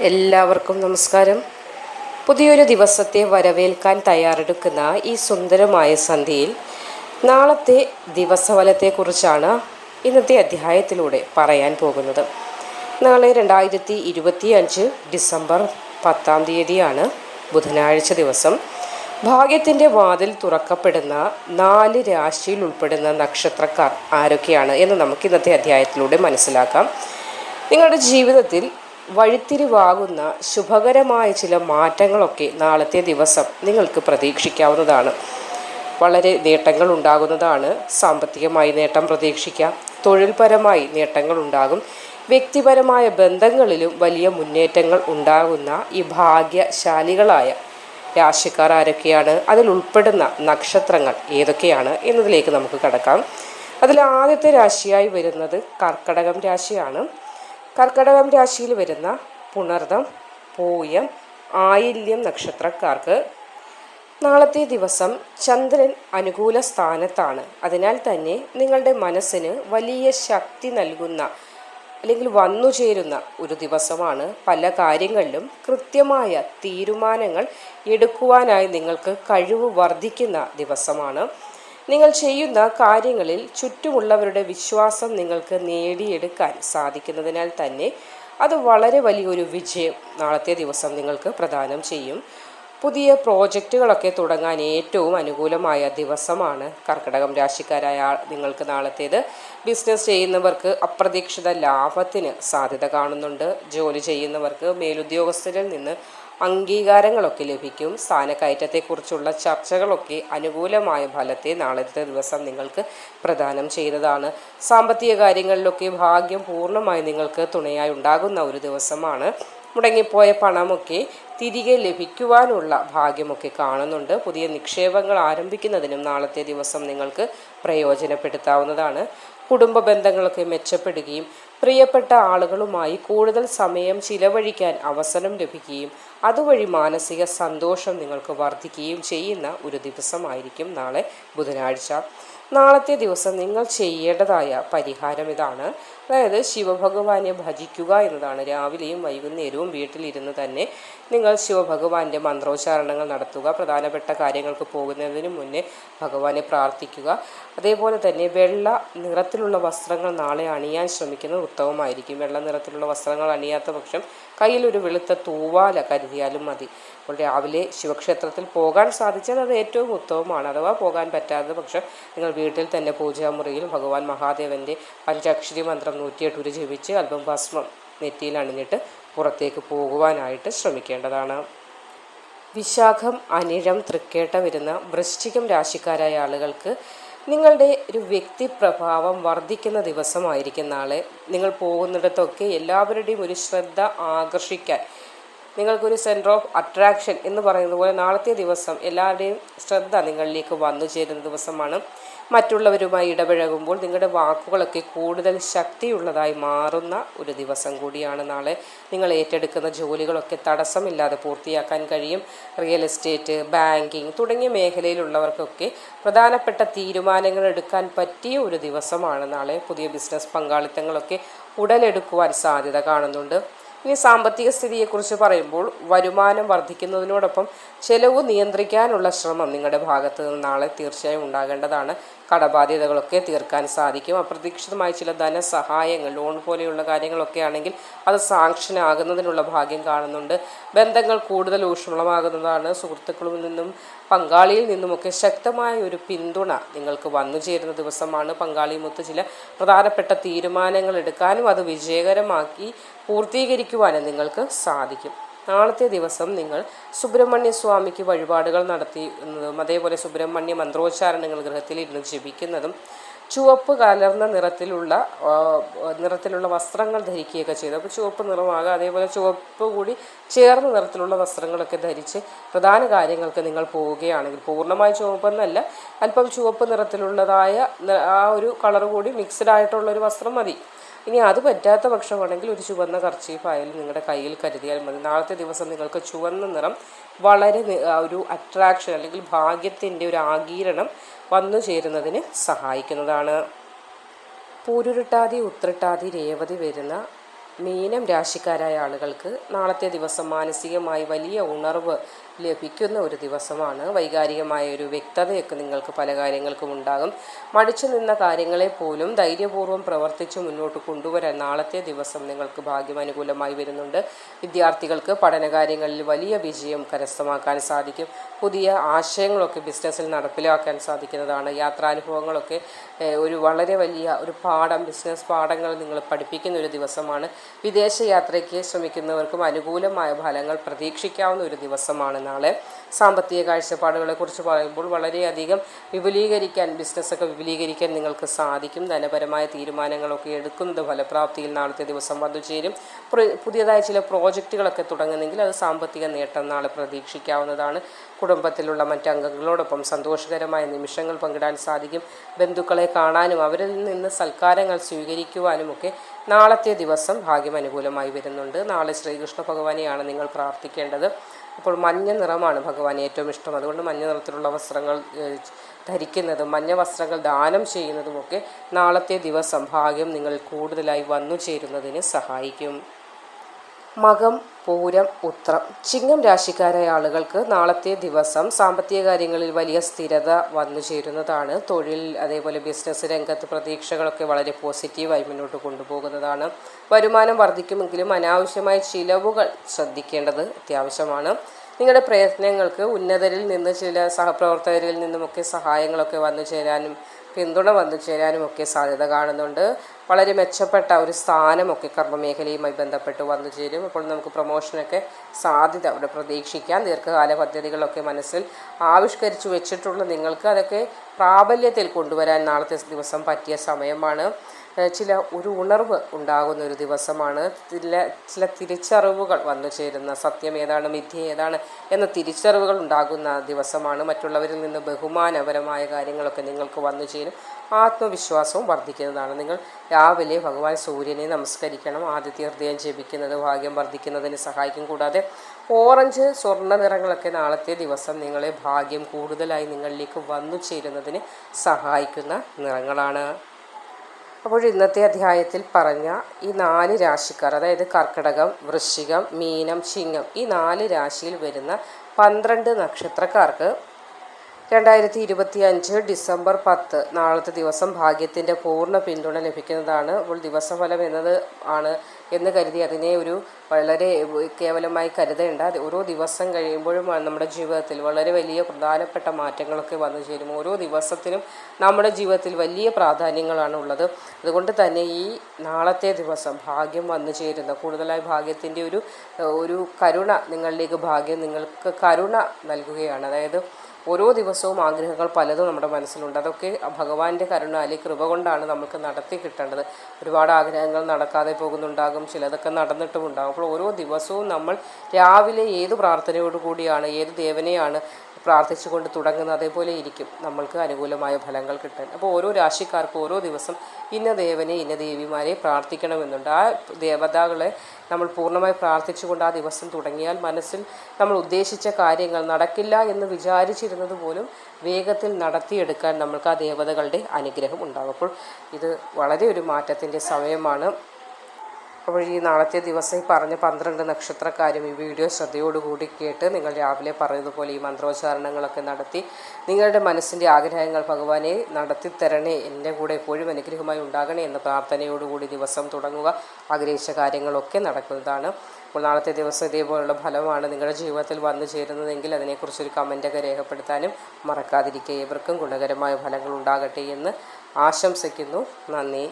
എല്ലാവർക്കും നമസ്കാരം. പുതിയൊരു ദിവസത്തെ വരവേൽക്കാൻ തയ്യാറെടുക്കുന്ന ഈ സുന്ദരമായ സന്ധ്യയിൽ നാളത്തെ ദിവസഫലത്തെക്കുറിച്ചാണ് ഇന്നത്തെ അധ്യായത്തിലൂടെ പറയാൻ പോകുന്നത്. നാളെ രണ്ടായിരത്തി ഇരുപത്തി അഞ്ച് ഡിസംബർ പത്താം തീയതിയാണ് ബുധനാഴ്ച ദിവസം. ഭാഗ്യത്തിന്റെ വാതിൽ തുറക്കപ്പെടുന്ന നാല് രാശിയിൽ ഉൾപ്പെടുന്ന നക്ഷത്രക്കാർ ആരൊക്കെയാണ് എന്ന് നമുക്ക് ഇന്നത്തെ അധ്യായത്തിലൂടെ മനസ്സിലാക്കാം. നിങ്ങളുടെ ജീവിതത്തിൽ വഴിത്തിരിവാകുന്ന ശുഭകരമായ ചില മാറ്റങ്ങളൊക്കെ നാളത്തെ ദിവസം നിങ്ങൾക്ക് പ്രതീക്ഷിക്കാവുന്നതാണ്. വളരെ നേട്ടങ്ങൾ ഉണ്ടാകുന്നതാണ്. സാമ്പത്തികമായി നേട്ടം പ്രതീക്ഷിക്കാം. തൊഴിൽപരമായി നേട്ടങ്ങൾ ഉണ്ടാകും. വ്യക്തിപരമായ ബന്ധങ്ങളിലും വലിയ മുന്നേറ്റങ്ങൾ ഉണ്ടാകുന്ന ഈ ഭാഗ്യശാലികളായ രാശിക്കാർ ആരൊക്കെയാണ്? അതിൽ ഉൾപ്പെടുന്ന നക്ഷത്രങ്ങൾ ഏതൊക്കെയാണ് എന്നതിലേക്ക് നമുക്ക് കടക്കാം. അതിൽ ആദ്യത്തെ രാശിയായി വരുന്നത് കർക്കടകം രാശിയാണ്. കർക്കടകം രാശിയിൽ വരുന്ന പുണർദം പൂയം ആയില്യം നക്ഷത്രക്കാർക്ക് നാളത്തെ ദിവസം ചന്ദ്രൻ അനുകൂല സ്ഥാനത്താണ്. അതിനാൽ തന്നെ നിങ്ങളുടെ മനസ്സിന് വലിയ ശക്തി നൽകുന്ന അല്ലെങ്കിൽ വന്നു ചേരുന്ന ഒരു ദിവസമാണ്. പല കാര്യങ്ങളിലും കൃത്യമായ തീരുമാനങ്ങൾ എടുക്കുവാനായി നിങ്ങൾക്ക് കഴിവ് വർദ്ധിക്കുന്ന ദിവസമാണ്. നിങ്ങൾ ചെയ്യുന്ന കാര്യങ്ങളിൽ ചുറ്റുമുള്ളവരുടെ വിശ്വാസം നിങ്ങൾക്ക് നേടിയെടുക്കാൻ സാധിക്കുന്നതിനാൽ തന്നെ അത് വളരെ വലിയൊരു വിജയം നാളത്തെ ദിവസം നിങ്ങൾക്ക് പ്രദാനം ചെയ്യും. പുതിയ പ്രോജക്റ്റുകളൊക്കെ തുടങ്ങാൻ ഏറ്റവും അനുകൂലമായ ദിവസമാണ് കർക്കിടകം രാശിക്കാരായ നിങ്ങൾക്ക് നാളത്തേത്. ബിസിനസ് ചെയ്യുന്നവർക്ക് അപ്രതീക്ഷിത ലാഭത്തിന് സാധ്യത കാണുന്നുണ്ട്. ജോലി ചെയ്യുന്നവർക്ക് മേലുദ്യോഗസ്ഥരിൽ നിന്ന് അംഗീകാരങ്ങളൊക്കെ ലഭിക്കും. സ്ഥാനക്കയറ്റത്തെക്കുറിച്ചുള്ള ചർച്ചകളൊക്കെ അനുകൂലമായ ഫലത്തെ നാളത്തെ ദിവസം നിങ്ങൾക്ക് പ്രദാനം ചെയ്തതാണ്. സാമ്പത്തിക കാര്യങ്ങളിലൊക്കെ ഭാഗ്യം പൂർണമായി നിങ്ങൾക്ക് തുണയായി ഉണ്ടാകുന്ന ഒരു ദിവസമാണ്. മുടങ്ങിപ്പോയ പണമൊക്കെ തിരികെ ലഭിക്കുവാനുള്ള ഭാഗ്യമൊക്കെ കാണുന്നുണ്ട്. പുതിയ നിക്ഷേപങ്ങൾ ആരംഭിക്കുന്നതിനും നാളത്തെ ദിവസം നിങ്ങൾക്ക് പ്രയോജനപ്പെടുത്താവുന്നതാണ്. കുടുംബ ബന്ധങ്ങളൊക്കെ മെച്ചപ്പെടുകയും പ്രിയപ്പെട്ട ആളുകളുമായി കൂടുതൽ സമയം ചിലവഴിക്കാൻ അവസരം ലഭിക്കുകയും അതുവഴി മാനസിക സന്തോഷം നിങ്ങൾക്ക് വർദ്ധിക്കുകയും ചെയ്യുന്ന ഒരു ദിവസമായിരിക്കും നാളെ ബുധനാഴ്ച. നാളത്തെ ദിവസം നിങ്ങൾ ചെയ്യേണ്ടതായ പരിഹാരം ഇതാണ്. അതായത് ശിവഭഗവാനെ ഭജിക്കുക എന്നതാണ്. രാവിലെയും വൈകുന്നേരവും വീട്ടിലിരുന്ന് തന്നെ നിങ്ങൾ ശിവഭഗവാന്റെ മന്ത്രോച്ചാരണങ്ങൾ നടത്തുക പ്രധാനപ്പെട്ട കാര്യങ്ങൾക്ക് പോകുന്നതിന് മുന്നേ ഭഗവാനെ പ്രാർത്ഥിക്കുക. അതേപോലെ തന്നെ വെള്ള നിറത്തിലുള്ള വസ്ത്രങ്ങൾ നാളെ അണിയാൻ ശ്രമിക്കുന്നത് ഉത്തമമായിരിക്കും. വെള്ള നിറത്തിലുള്ള വസ്ത്രങ്ങൾ അണിയാത്ത പക്ഷം കയ്യിൽ ഒരു വെളുത്ത തൂവാല കരുതിയാലും മതി. അപ്പോൾ രാവിലെ ശിവക്ഷേത്രത്തിൽ പോകാൻ സാധിച്ചാൽ അത് ഏറ്റവും ഉത്തമമാണ്. അഥവാ പോകാൻ പറ്റാത്ത പക്ഷം നിങ്ങൾ വീട്ടിൽ തന്നെ പൂജാമുറിയിൽ ഭഗവാൻ മഹാദേവന്റെ പഞ്ചാക്ഷരി മന്ത്രം നൂറ്റിയെട്ട് ഉരു ജപിച്ച് അല്പം ഭസ്മം നെറ്റിയിൽ അണിഞ്ഞിട്ട് പുറത്തേക്ക് പോകുവാനായിട്ട് ശ്രമിക്കേണ്ടതാണ്. വിശാഖം അനിഴം തൃക്കേട്ട വരുന്ന വൃശ്ചികം രാശിക്കാരായ ആളുകൾക്ക് നിങ്ങളുടെ ഒരു വ്യക്തി പ്രഭാവം വർദ്ധിക്കുന്ന ദിവസമായിരിക്കും നാളെ നിങ്ങൾ പോകുന്നിടത്തൊക്കെ എല്ലാവരുടെയും ഒരു ശ്രദ്ധ ആകർഷിക്കാൻ നിങ്ങൾക്കൊരു സെന്റർ ഓഫ് അട്രാക്ഷൻ എന്ന് പറയുന്നത് പോലെ നാളത്തെ ദിവസം എല്ലാവരുടെയും ശ്രദ്ധ നിങ്ങളിലേക്ക് വന്നു ചേരുന്ന ദിവസമാണ്. മറ്റുള്ളവരുമായി ഇടപഴകുമ്പോൾ നിങ്ങളുടെ വാക്കുകളൊക്കെ കൂടുതൽ ശക്തിയുള്ളതായി മാറുന്ന ഒരു ദിവസം കൂടിയാണ് നാളെ. നിങ്ങൾ ഏറ്റെടുക്കുന്ന ജോലികളൊക്കെ തടസ്സമില്ലാതെ പൂർത്തിയാക്കാൻ കഴിയും. റിയൽ എസ്റ്റേറ്റ് ബാങ്കിങ് തുടങ്ങിയ മേഖലയിലുള്ളവർക്കൊക്കെ പ്രധാനപ്പെട്ട തീരുമാനങ്ങൾ എടുക്കാൻ പറ്റിയ ഒരു ദിവസമാണ് നാളെ. പുതിയ ബിസിനസ് പങ്കാളിത്തങ്ങളൊക്കെ ഉടലെടുക്കുവാൻ സാധ്യത കാണുന്നുണ്ട്. ഇനി സാമ്പത്തിക സ്ഥിതിയെക്കുറിച്ച് പറയുമ്പോൾ വരുമാനം വർദ്ധിക്കുന്നതിനോടൊപ്പം ചെലവ് നിയന്ത്രിക്കാനുള്ള ശ്രമം നിങ്ങളുടെ ഭാഗത്ത് നിന്ന് നാളെ തീർച്ചയായും ഉണ്ടാകേണ്ടതാണ്. കടബാധ്യതകളൊക്കെ തീർക്കാൻ സാധിക്കും. അപ്രതീക്ഷിതമായ ചില ധനസഹായങ്ങൾ ലോൺ പോലെയുള്ള കാര്യങ്ങളൊക്കെ ആണെങ്കിൽ അത് സാങ്ഷൻ ആകുന്നതിനുള്ള ഭാഗ്യം കാണുന്നുണ്ട്. ബന്ധങ്ങൾ കൂടുതൽ ഊഷ്മളമാകുന്നതാണ്. സുഹൃത്തുക്കളിൽ നിന്നും പങ്കാളിയിൽ നിന്നുമൊക്കെ ശക്തമായ ഒരു പിന്തുണ നിങ്ങൾക്ക് വന്നു ചേരുന്ന ദിവസമാണ്. പങ്കാളിയുമൊത്ത് ചില പ്രധാനപ്പെട്ട തീരുമാനങ്ങൾ എടുക്കാനും അത് വിജയകരമാക്കി പൂർത്തീകരിക്കുവാനും നിങ്ങൾക്ക് സാധിക്കും. നാളത്തെ ദിവസം നിങ്ങൾ സുബ്രഹ്മണ്യ സ്വാമിക്ക് വഴിപാടുകൾ നടത്തുന്നതും അതേപോലെ സുബ്രഹ്മണ്യ മന്ത്രോച്ചാരണങ്ങൾ ഗൃഹത്തിലിരുന്ന് ജപിക്കുന്നതും ചുവപ്പ് കലർന്ന നിറത്തിലുള്ള നിറത്തിലുള്ള വസ്ത്രങ്ങൾ ധരിക്കുകയൊക്കെ ചെയ്തു. അപ്പോൾ ചുവപ്പ് നിറമാകുക അതേപോലെ ചുവപ്പ് കൂടി ചേർന്ന നിറത്തിലുള്ള വസ്ത്രങ്ങളൊക്കെ ധരിച്ച് പ്രധാന കാര്യങ്ങൾക്ക് നിങ്ങൾ പോവുകയാണെങ്കിൽ പൂർണമായി ചുവപ്പെന്നല്ല അല്പം ചുവപ്പ് നിറത്തിലുള്ളതായ ആ ഒരു കളർ കൂടി മിക്സ്ഡ് ആയിട്ടുള്ള ഒരു വസ്ത്രം മതി. ഇനി അത് പറ്റാത്ത പക്ഷമാണെങ്കിൽ ഒരു ചുവന്ന കർച്ചീഫായാലും നിങ്ങളുടെ കയ്യിൽ കരുതിയാൽ മതി. നാളത്തെ ദിവസം നിങ്ങൾക്ക് ചുവന്ന നിറം വളരെ ഒരു അട്രാക്ഷൻ അല്ലെങ്കിൽ ഭാഗ്യത്തിന്റെ ഒരു ആകീരണം വന്നു ചേരുന്നതിന് സഹായിക്കുന്നതാണ്. പൂരുരുട്ടാതി ഉത്രട്ടാതി രേവതി വരുന്ന മീനം രാശിക്കാരായ ആളുകൾക്ക് നാളത്തെ ദിവസം മാനസികമായി വലിയ ഉണർവ് ലഭിക്കുന്ന ഒരു ദിവസമാണ്. വൈകാരികമായ ഒരു വ്യക്തതയൊക്കെ നിങ്ങൾക്ക് പല കാര്യങ്ങൾക്കും ഉണ്ടാകും. മടിച്ചു നിന്ന കാര്യങ്ങളെ പോലും ധൈര്യപൂർവം പ്രവർത്തിച്ച് മുന്നോട്ട് കൊണ്ടുവരാൻ നാളത്തെ ദിവസം നിങ്ങൾക്ക് ഭാഗ്യം അനുകൂലമായി വരുന്നുണ്ട്. വിദ്യാർത്ഥികൾക്ക് പഠനകാര്യങ്ങളിൽ വലിയ വിജയം കരസ്ഥമാക്കാൻ സാധിക്കും. പുതിയ ആശയങ്ങളൊക്കെ ബിസിനസ്സിൽ നടപ്പിലാക്കാൻ സാധിക്കുന്നതാണ്. യാത്രാനുഭവങ്ങളൊക്കെ ഒരു വളരെ വലിയ ഒരു പാഠം ബിസിനസ് പാഠങ്ങൾ നിങ്ങൾ പഠിപ്പിക്കുന്ന ഒരു ദിവസമാണ്. വിദേശ യാത്രയ്ക്ക് ശ്രമിക്കുന്നവർക്കും അനുകൂലമായ ഫലങ്ങൾ പ്രതീക്ഷിക്കാവുന്ന ഒരു ദിവസമാണ് നാളെ സാമ്പത്തിക കാഴ്ചപ്പാടുകളെ കുറിച്ച് പറയുമ്പോൾ വളരെയധികം വിപുലീകരിക്കാൻ ബിസിനസ്സൊക്കെ വിപുലീകരിക്കാൻ നിങ്ങൾക്ക് സാധിക്കും. ധനപരമായ തീരുമാനങ്ങളൊക്കെ എടുക്കുന്നത് ഫലപ്രാപ്തിയിൽ നാളത്തെ ദിവസം വന്നു ചേരും. പുതിയതായ ചില പ്രോജക്റ്റുകളൊക്കെ തുടങ്ങുന്നെങ്കിൽ അത് സാമ്പത്തിക നേട്ടം നാളെ പ്രതീക്ഷിക്കാവുന്നതാണ്. കുടുംബത്തിലുള്ള മറ്റംഗങ്ങളോടൊപ്പം സന്തോഷകരമായ നിമിഷങ്ങൾ പങ്കിടാൻ സാധിക്കും. ബന്ധുക്കളെ കാണാനും അവരിൽ നിന്ന് സൽക്കാരങ്ങൾ സ്വീകരിക്കുവാനുമൊക്കെ നാളത്തെ ദിവസം ഭാഗ്യം അനുകൂലമായി വരുന്നുണ്ട്. നാളെ ശ്രീകൃഷ്ണ ഭഗവാനെയാണ് നിങ്ങൾ പ്രാർത്ഥിക്കേണ്ടത്. അപ്പോൾ മഞ്ഞ നിറമാണ് ഭഗവാൻ ഏറ്റവും ഇഷ്ടം. അതുകൊണ്ട് മഞ്ഞ നിറത്തിലുള്ള വസ്ത്രങ്ങൾ ധരിക്കുന്നതും മഞ്ഞ വസ്ത്രങ്ങൾ ദാനം ചെയ്യുന്നതുമൊക്കെ നാളത്തെ ദിവസം ഭാഗ്യം നിങ്ങൾ കൂടുതലായി വന്നു ചേരുന്നതിന് സഹായിക്കും. മകം പൂരം ഉത്രം. ചിങ്ങം രാശിക്കാരായ ആളുകൾക്ക് നാളത്തെ ദിവസം സാമ്പത്തിക കാര്യങ്ങളിൽ വലിയ സ്ഥിരത വന്നു ചേരുന്നതാണ്. തൊഴിൽ അതേപോലെ ബിസിനസ് രംഗത്ത് പ്രതീക്ഷകളൊക്കെ വളരെ പോസിറ്റീവായി മുന്നോട്ട് കൊണ്ടുപോകുന്നതാണ്. വരുമാനം വർദ്ധിക്കുമെങ്കിലും അനാവശ്യമായ ചിലവുകൾ ശ്രദ്ധിക്കേണ്ടത് അത്യാവശ്യമാണ്. നിങ്ങളുടെ പ്രയത്നങ്ങൾക്ക് ഉന്നതരിൽ നിന്ന് ചില സഹപ്രവർത്തകരിൽ നിന്നുമൊക്കെ സഹായങ്ങളൊക്കെ വന്നു ചേരാനും പിന്തുണ വന്നു ചേരാനും ഒക്കെ സാധ്യത കാണുന്നുണ്ട്. വളരെ മെച്ചപ്പെട്ട ഒരു സ്ഥാനമൊക്കെ കർമ്മമേഖലയുമായി ബന്ധപ്പെട്ട് വന്നു ചേരും. അപ്പോൾ നമുക്ക് പ്രൊമോഷനൊക്കെ സാധ്യത അവിടെ പ്രതീക്ഷിക്കാം. ദീർഘകാല പദ്ധതികളൊക്കെ മനസ്സിൽ ആവിഷ്കരിച്ചു വെച്ചിട്ടുള്ള നിങ്ങൾക്ക്. അതൊക്കെ പ്രാബല്യത്തിൽ കൊണ്ടുവരാൻ നാളത്തെ ദിവസം പറ്റിയ സമയമാണ്. ചില ഒരു ഉണർവ് ഉണ്ടാകുന്ന ഒരു ദിവസമാണ്. ചില ചില തിരിച്ചറിവുകൾ വന്നു ചേരുന്ന സത്യം ഏതാണ് മിഥ്യ ഏതാണ് എന്ന തിരിച്ചറിവുകൾ ഉണ്ടാകുന്ന ദിവസമാണ്. മറ്റുള്ളവരിൽ നിന്ന് ബഹുമാനപരമായ കാര്യങ്ങളൊക്കെ നിങ്ങൾക്ക് വന്നു ചേരും. ആത്മവിശ്വാസവും വർദ്ധിക്കുന്നതാണ്. നിങ്ങൾ രാവിലെ ഭഗവാൻ സൂര്യനെ നമസ്കരിക്കണം. ആദ്യത്തെ ഹൃദയം ജപിക്കുന്നത് ഭാഗ്യം വർദ്ധിക്കുന്നതിന് സഹായിക്കും. കൂടാതെ ഓറഞ്ച് സ്വർണ നിറങ്ങളൊക്കെ നാളത്തെ ദിവസം നിങ്ങളെ ഭാഗ്യം കൂടുതലായി നിങ്ങളിലേക്ക് വന്നു ചേരുന്നതിന് സഹായിക്കുന്ന നിറങ്ങളാണ്. അപ്പോൾ ഇന്നത്തെ അധ്യായത്തിൽ പറഞ്ഞ ഈ നാല് രാശിക്കാർ അതായത് കർക്കിടകം വൃശ്ചികം മീനം ചിങ്ങം ഈ നാല് രാശിയിൽ വരുന്ന പന്ത്രണ്ട് നക്ഷത്രക്കാർക്ക് രണ്ടായിരത്തി ഇരുപത്തി അഞ്ച് ഡിസംബർ പത്ത് നാളത്തെ ദിവസം ഭാഗ്യത്തിന്റെ പൂർണ പിന്തുണ ലഭിക്കുന്നതാണ്. അപ്പോൾ ദിവസഫലം എന്നത് ആണ് എന്ന് കരുതി അതിനെ ഒരു വളരെ കേവലമായി കരുതേണ്ട. ഓരോ ദിവസം കഴിയുമ്പോഴും നമ്മുടെ ജീവിതത്തിൽ വളരെ വലിയ പ്രധാനപ്പെട്ട മാറ്റങ്ങളൊക്കെ വന്നു ചേരും. ഓരോ ദിവസത്തിനും നമ്മുടെ ജീവിതത്തിൽ വലിയ പ്രാധാന്യങ്ങളാണ് ഉള്ളത്. അതുകൊണ്ട് തന്നെ ഈ നാളത്തെ ദിവസം ഭാഗ്യം വന്നു ചേരുന്ന കൂടുതലായി ഭാഗ്യത്തിന്റെ ഒരു ഒരു കരുണ നിങ്ങളിലേക്ക് ഭാഗ്യം നിങ്ങൾക്ക് കരുണ നൽകുകയാണ്. അതായത് ഓരോ ദിവസവും ആഗ്രഹങ്ങൾ പലതും നമ്മുടെ മനസ്സിലുണ്ട്. അതൊക്കെ ഭഗവാന്റെ കരുണ അല്ലെങ്കിൽ കൃപ കൊണ്ടാണ് നമുക്ക് നടത്തി കിട്ടേണ്ടത്. ഒരുപാട് ആഗ്രഹങ്ങൾ നടക്കാതെ പോകുന്നുണ്ടാകും ചിലതൊക്കെ നടന്നിട്ടും ഉണ്ടാകും അപ്പോൾ ഓരോ ദിവസവും നമ്മൾ രാവിലെ ഏത് പ്രാർത്ഥനയോടു കൂടിയാണ് ഏത് ദേവനെയാണ് പ്രാർത്ഥിച്ചുകൊണ്ട് തുടങ്ങുന്നത് അതേപോലെ ഇരിക്കും. നമ്മൾക്ക് അനുകൂലമായ ഫലങ്ങൾ കിട്ടാൻ. അപ്പോൾ ഓരോ രാശിക്കാർക്കും ഓരോ ദിവസം ഇന്ന ദേവനെ ഇന്ന ദേവിമാരെ പ്രാർത്ഥിക്കണമെന്നുണ്ട്. ആ ദേവതകളെ നമ്മൾ പൂർണമായി പ്രാർത്ഥിച്ചുകൊണ്ട് ആ ദിവസം തുടങ്ങിയാൽ മനസ്സിൽ നമ്മൾ ഉദ്ദേശിച്ച കാര്യങ്ങൾ നടക്കില്ല എന്ന് വിചാരിച്ചിരുന്നത് പോലും വേഗത്തിൽ നടത്തിയെടുക്കാൻ നമ്മൾക്ക് ആ ദേവതകളുടെ അനുഗ്രഹം ഉണ്ടാകും അപ്പോൾ ഇത് വളരെ ഒരു മാറ്റത്തിന്റെ സമയമാണ്. അപ്പോൾ ഈ നാളത്തെ ദിവസം ഈ പറഞ്ഞ പന്ത്രണ്ട് നക്ഷത്രക്കാരും ഈ വീഡിയോ ശ്രദ്ധയോടുകൂടി കേട്ട് നിങ്ങൾ രാവിലെ പറയുന്നതുപോലെ ഈ മന്ത്രോച്ചാരണങ്ങളൊക്കെ നടത്തി നിങ്ങളുടെ മനസ്സിന്റെ ആഗ്രഹങ്ങൾ ഭഗവാനെ നടത്തി തരണേ എന്റെ കൂടെ എപ്പോഴും അനുഗ്രഹമായി ഉണ്ടാകണേ എന്ന പ്രാർത്ഥനയോടുകൂടി ദിവസം തുടങ്ങുക. ആഗ്രഹിച്ച കാര്യങ്ങളൊക്കെ നടക്കുന്നതാണ്. അപ്പോൾ നാളത്തെ ദിവസം ഇതേപോലുള്ള ഫലമാണ് നിങ്ങളുടെ ജീവിതത്തിൽ വന്നു ചേരുന്നതെങ്കിൽ അതിനെക്കുറിച്ചൊരു കമന്റൊക്കെ രേഖപ്പെടുത്താനും മറക്കാതിരിക്കുക ഏവർക്കും ഗുണകരമായ ഫലങ്ങൾ ഉണ്ടാകട്ടെ എന്ന് ആശംസിക്കുന്നു. നന്ദി.